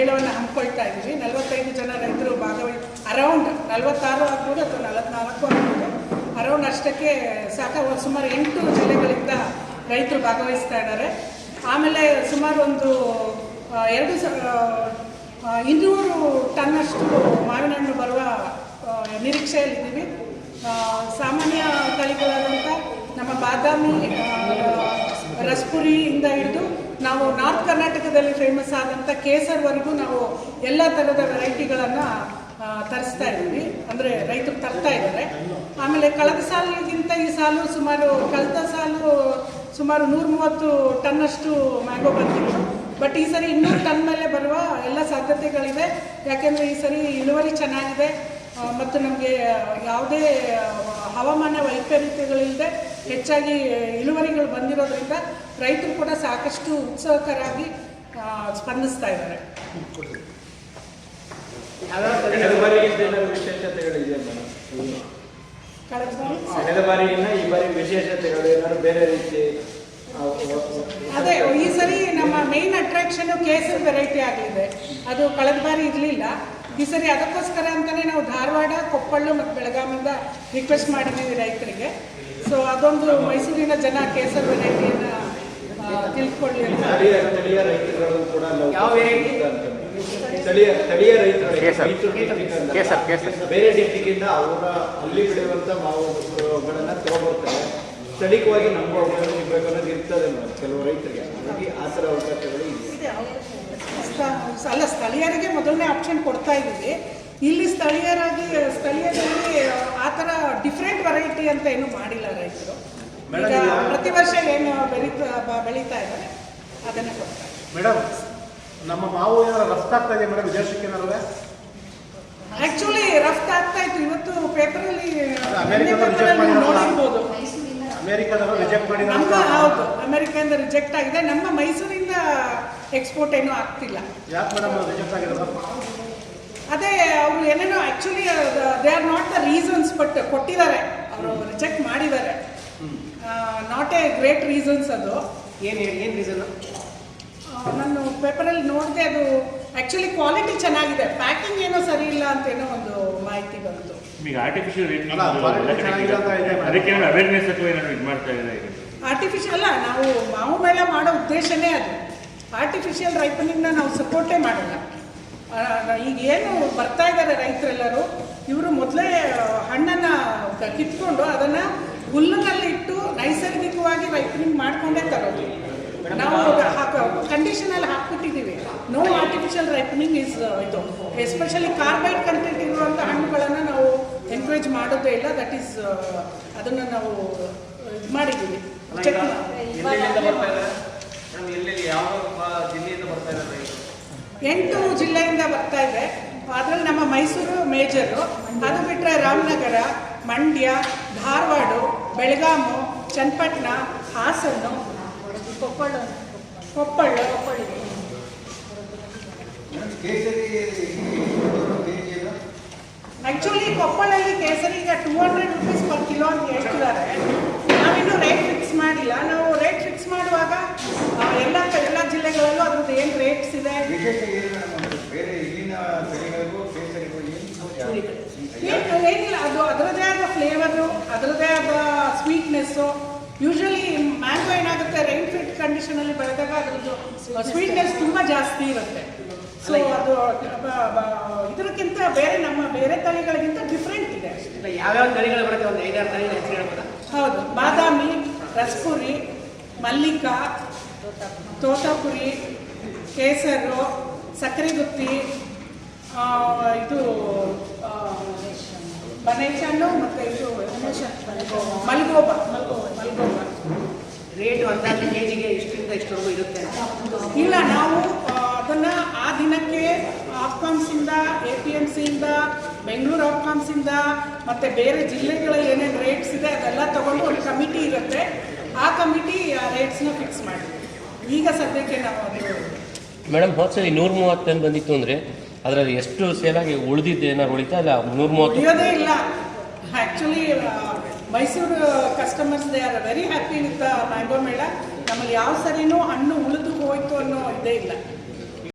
ಮೇಳವನ್ನು ಹಮ್ಮಿಕೊಳ್ತಾ ಇದ್ದೀವಿ. ನಲವತ್ತೈದು ಜನ ರೈತರು ಭಾಗವಹಿ ಅರೌಂಡ್ ನಲವತ್ತಾರು ಆಗ್ಬೋದು ಅಥವಾ ನಲವತ್ನಾಲ್ಕು ಆಗ್ಬೋದು. ಅರೌಂಡ್ ಅಷ್ಟಕ್ಕೆ ಸಾಕ ಸುಮಾರು ಎಂಟು ಜಿಲ್ಲೆಗಳಿಂದ ರೈತರು ಭಾಗವಹಿಸ್ತಾ ಇದ್ದಾರೆ. ಆಮೇಲೆ ಸುಮಾರು ಒಂದು ಎರಡು ಸ ಇನ್ನೂರು ಟನ್ನಷ್ಟು ಮಾವಿನ ಹಣ್ಣು ಬರುವ ನಿರೀಕ್ಷೆಯಲ್ಲಿದ್ದೀವಿ. ಸಾಮಾನ್ಯ ತಳಿಗಳಾದಂಥ ನಮ್ಮ ಬಾದಾಮಿ ರಸ್ಪುರಿಯಿಂದ ಹಿಡಿದು ನಾವು ನಾರ್ತ್ ಕರ್ನಾಟಕದಲ್ಲಿ ಫೇಮಸ್ ಆದಂಥ ಕೇಸರ್ವರೆಗೂ ನಾವು ಎಲ್ಲ ಥರದ ವೆರೈಟಿಗಳನ್ನು ತರಿಸ್ತಾ ಇದ್ದೀವಿ. ಅಂದರೆ ರೈತರು ತರ್ತಾ ಇದ್ದಾರೆ. ಆಮೇಲೆ ಕಳೆದ ಸಾಲಿಗಿಂತ ಈ ಸಾಲು ಸುಮಾರು, ಕಳೆದ ಸಾಲು ಸುಮಾರು ನೂರ ಮೂವತ್ತು ಟನ್ನಷ್ಟು ಮ್ಯಾಂಗೋ ಬಂದಿತ್ತು. ಬಟ್ ಈ ಸರಿ ಇನ್ನೂರು ಟನ್ ಮೇಲೆ ಬರುವ ಎಲ್ಲ ಸಾಧ್ಯತೆಗಳಿವೆ. ಯಾಕೆಂದರೆ ಈ ಸರಿ ಇಳುವರಿ ಚೆನ್ನಾಗಿದೆ. ಮತ್ತು ನಮಗೆ ಯಾವುದೇ ಹವಾಮಾನ ವೈಪರೀತ್ಯಗಳಿಲ್ಲದೆ ಹೆಚ್ಚಾಗಿ ಇಳುವರಿಗಳು ಬಂದಿರೋದ್ರಿಂದ ರೈತರು ಕೂಡ ಸಾಕಷ್ಟು ಉತ್ಸಾಹಕರಾಗಿ ಸ್ಪಂದಿಸ್ತಾ ಇದ್ದಾರೆ. ಈ ಬಾರಿ? ವಿಶೇಷತೆಗಳು ಅದೇ, ಈ ಸರಿ ನಮ್ಮ ಮೇನ್ ಅಟ್ರಾಕ್ಷನ್ ಕೇಸರ್ ವೆರೈಟಿ ಆಗಲಿದೆ. ಅದು ಕಳೆದ ಬಾರಿ ಇರಲಿಲ್ಲ. ಈ ಸರಿ ಅದಕ್ಕೋಸ್ಕರ ಅಂತಲೇ ನಾವು ಧಾರವಾಡ, ಕೊಪ್ಪಳ ಮತ್ತು ಬೆಳಗಾವಿಯಿಂದ ರಿಕ್ವೆಸ್ಟ್ ಮಾಡಿದ್ದೀವಿ ರೈತರಿಗೆ. ಸೊ ಅದೊಂದು ಮೈಸೂರಿನ ಜನ ಕೇಸರ್ ವೆರೈಟಿಯನ್ನು ತಿಳ್ಕೊಳ್ಳಿ ಅಂತ. ಸ್ಥಳೀಯ ಸ್ಥಳೀಯ ರೈತರುಗಳು ಕೂಡ ಯಾವ variety? ಸ್ಥಳೀಯ ಸ್ಥಳೀಯ ರೈತರು ಕೇಸರ್. ಕೇಸರ್, ಕೇಸರ್. ಬೇರೆ ಡಿಸ್ಟಿಕ್ ಇಂದ ಅವರ ಅಲ್ಲಿ ಬೆಳೆಯುವಂತ ಮಾವುಗಳನ್ನ ತಗೊಬರ್ತಾರೆ. ಸ್ಥಳೀಯವಾಗಿ ನಮಗೂ ಅವಕಾಶ ಸಿಗ್ಬೇಕು ಅನ್ನೋದು ಇರ್ತದೆ ಮೇಡಮ್ ಕೆಲವು ರೈತರಿಗೆ. ಹಾಗಾಗಿ ಆ ಥರ ಅವಕಾಶಗಳು ಇದೆ. ಸ್ಥ- ಅಲ್ಲ ಸ್ಥಳೀಯರಿಗೆ ಮೊದಲನೇ ಆಪ್ಷನ್ ಕೊಡ್ತಾ ಇದ್ದೀವಿ. ಇಲ್ಲಿ ಸ್ಥಳೀಯರಾಗಿ ಸ್ಥಳೀಯರಲ್ಲಿ ಆ ಥರ ಡಿಫ್ರೆಂಟ್ ವೆರೈಟಿ ಅಂತ ಏನು ಮಾಡಿಲ್ಲ ರೈತರು. ಈಗ ಪ್ರತಿ ವರ್ಷ ಏನು ಬೆಳೀತಾ ಬೆಳೀತಾ ಇದ್ದಾರೆ. ಅದನ್ನು ಕೊಡ್ತಾರೆ. ಮೇಡಮ್ ನಮ್ಮ ಮಾವು ಏನಾದ್ರು ರಫ್ತಾಗ್ತಾ ಇದೆ ಮೇಡಮ್ ವಿದೇಶಕ್ಕೆ ಏನಾದ್ರು? ಆಕ್ಚುಲಿ ರಫ್ತು ಆಗ್ತಾ ಇತ್ತು. ಇವತ್ತು ಪೇಪರಲ್ಲಿ. ನೋಡಿರ್ಬೋದು. ಅಮೇರಿಕಾದವರು ರಿಜೆಕ್ಟ್ ಮಾಡಿ ನಮ್ಮ ಹೌದು ಅಮೆರಿಕದಿಂದ ರಿಜೆಕ್ಟ್ ಆಗಿದೆ. ನಮ್ಮ ಮೈಸೂರಿಂದ ಎಕ್ಸ್ಪೋರ್ಟ್ ಏನೂ ಆಗ್ತಿಲ್ಲ. ಯಾಕೆ ಮೇಡಮ್ ರಿಜೆಕ್ಟ್ ಆಗಿರೋದು? ಅದೇ ಅವರು ಏನೇನೋ actually they are not the reasons but ಕೊಟ್ಟಿದ್ದಾರೆ. ಅವರು ರಿಜೆಕ್ಟ್ ಮಾಡಿದ್ದಾರೆ. ನಾಟ್ ಎ ಗ್ರೇಟ್ ರೀಸನ್ಸ್ ಅದು. ಏನು ಏನು ರೀಸನ್ ನಾನು ಪೇಪರಲ್ಲಿ ನೋಡಿದೆ ಅದು ಆ್ಯಕ್ಚುಲಿ ಕ್ವಾಲಿಟಿ ಚೆನ್ನಾಗಿದೆ. ಪ್ಯಾಕಿಂಗ್ ಏನೋ ಸರಿ ಇಲ್ಲ ಅಂತ ಏನೋ ಒಂದು ಮಾಹಿತಿ ಬಂತು. ಈಗ ಆರ್ಟಿಫಿಷಿಯಲ್ ಇದೆ. madam. ಅದಕ್ಕೆ ಅವೇರ್ನೆಸ್ ಅಥವಾ ಏನಾದ್ರು ಇದು ಮಾಡ್ತಾ ಆರ್ಟಿಫಿಷಿಯಲ್ ಅಲ್ಲ ನಾವು ಮಾವು ಮೇಳ ಮಾಡೋ ಉದ್ದೇಶನೇ ಅದು. ಆರ್ಟಿಫಿಷಿಯಲ್ ರೈಪನಿಂಗ್ನ ನಾವು ಸಪೋರ್ಟೇ ಮಾಡೋಣ ಈಗ ಏನು ಬರ್ತಾ ಇದ್ದಾರೆ ರೈತರೆಲ್ಲರೂ ಇವರು ಮೊದಲೇ ಹಣ್ಣನ್ನು ಕಿತ್ಕೊಂಡು ಅದನ್ನ ಹುಲ್ಲಿನಲ್ಲಿ ಇಟ್ಟು ನೈಸರ್ಗಿಕವಾಗಿ ರೈಪನಿಂಗ್ ಮಾಡ್ಕೊಂಡೇ ತರೋದು. ನಾವು ಹಾಕ ಕಂಡೀಷನಲ್ಲಿ ಹಾಕ್ಬಿಟ್ಟಿದ್ದೀವಿ. ನೋ ಆರ್ಟಿಫಿಷಿಯಲ್ ರೈಪನಿಂಗ್ ಇಸ್ ಇದು. ಎಸ್ಪೆಷಲಿ ಕಾರ್ಬೈಡ್ ಕಂಟೆಂಟ್ ಇರುವಂಥ ಹಣ್ಣುಗಳನ್ನು ನಾವು ಎನ್ಕರೇಜ್ ಮಾಡೋದೇ ಇಲ್ಲ. ದಟ್ ಈಸ್ ಅದನ್ನು ನಾವು ಇದು ಮಾಡಿದ್ದೀವಿ. ಚೆಕ್ ಯಾವ ಜಿಲ್ಲೆಯಿಂದ ಬರ್ತಾ ಇದ್ದಾರೆ ಎಂಟು ಜಿಲ್ಲೆಯಿಂದ ಬರ್ತಾ ಇದೆ. ಅದರಲ್ಲಿ ನಮ್ಮ ಮೈಸೂರು ಮೇಜರು, ಅದು ಬಿಟ್ಟರೆ ರಾಮನಗರ, ಮಂಡ್ಯ, ಧಾರವಾಡ, ಬೆಳಗಾಮು, ಚನ್ನಪಟ್ಟಣ, ಹಾಸನ, ಕೊಪ್ಪಳ. ಕೊಪ್ಪಳ ಆ್ಯಕ್ಚುಲಿ ಕೊಪ್ಪಳಲ್ಲಿ ಕೇಸರಿ ಈಗ two hundred rupees per kilo ಅಂತ ಹೇಳ್ತಿದ್ದಾರೆ. ನಾವಿನ್ನೂ ರೇಟ್ ಫಿಕ್ಸ್ ಮಾಡಿಲ್ಲ. ನಾವು ರೇಟ್ ಫಿಕ್ಸ್ ಮಾಡುವಾಗ ಎಲ್ಲ ಎಲ್ಲ ಜಿಲ್ಲೆಗಳಲ್ಲೂ ಅದ್ರದ್ದು ಏನು ರೇಟ್ಸ್ ಯೂಶಲಿ ಮ್ಯಾಂಗೋ ಏನಾಗುತ್ತೆ ರೈನ್ ಫಿಟ್ ಕಂಡೀಷನಲ್ಲಿ ಬೆಳೆದಾಗ ಅದ್ರದ್ದು ಸ್ವೀಟ್ನೆಸ್ ತುಂಬ ಜಾಸ್ತಿ ಇರುತ್ತೆ. ಸೊ ಅದು ಇದಕ್ಕಿಂತ ಬೇರೆ ನಮ್ಮ ಬೇರೆ ತಳಿಗಳಿಗಿಂತ ಡಿಫ್ರೆಂಟ್ ಇದೆ ಯಾವ್ಯಾವ ತಳಿಗಳು ಬರುತ್ತೆ? ಒಂದು ಐದಾರು ತಳಿ ಹೆಸರು ಹೇಳ್ಬೋದಾ? ಹೌದು ಬಾದಾಮಿ ರಸ್ಪುರಿ ಮಲ್ಲಿಕಾ ತೋತಾಪುರಿ ಕೇಸರು ಸಕ್ಕರೆ ಗುತ್ತಿ ಇದು ಬನೇಶ್ ಹಣ್ಣು ಮತ್ತು ಇದು ಮಲ್ಗೋಬ ಮಲ್ಗೋಬ ರೇಟ್ ಅಂದಾಜು ಕೆ ಜಿಗೆ ಇಷ್ಟರಿಂದ ಇಷ್ಟವರೆಗೂ ಇರುತ್ತೆ? ಅಂತ ಇಲ್ಲ ನಾವು ಅದನ್ನು ಆ ದಿನಕ್ಕೆ ಆಫ್ಕಾಮ್ಸಿಂದ ಎ ಪಿ ಎಂ ಸಿಯಿಂದ ಬೆಂಗಳೂರು ಇಂದ ಮತ್ತು ಬೇರೆ ಜಿಲ್ಲೆಗಳಲ್ಲಿ ಏನೇನು ರೇಟ್ಸ್ ಇದೆ ಅದೆಲ್ಲ ತಗೊಂಡು ಒಂದು ಕಮಿಟಿ ಇರುತ್ತೆ. ಆ ಕಮಿಟಿ ಆ ರೇಟ್ಸ್ನ ಫಿಕ್ಸ್ ಮಾಡಿ ಈಗ ಸದ್ಯಕ್ಕೆ ನಾವು ಅದು ಮೇಡಮ್ ಹೋದ ಸರಿ ನೂರ ಮೂವತ್ತು ಬಂದಿತ್ತು ಅಂದರೆ ಅದರಲ್ಲಿ ಎಷ್ಟು ಸೇಲಾಗಿ ಉಳಿದಿದ್ದು ಏನಾದ್ರು ಉಳಿತಾ ಇಲ್ಲ? ನೂರ ಮೂವತ್ತು ಇಲ್ಲ. Actually Mysuru customers they are very happy with mango mela ನಮಗೆ ಯಾವ ಸರಿನೂ ಹಣ್ಣು ಉಳಿದು ಹೋಯ್ತು ಅನ್ನೋ ಇದೇ ಇಲ್ಲ.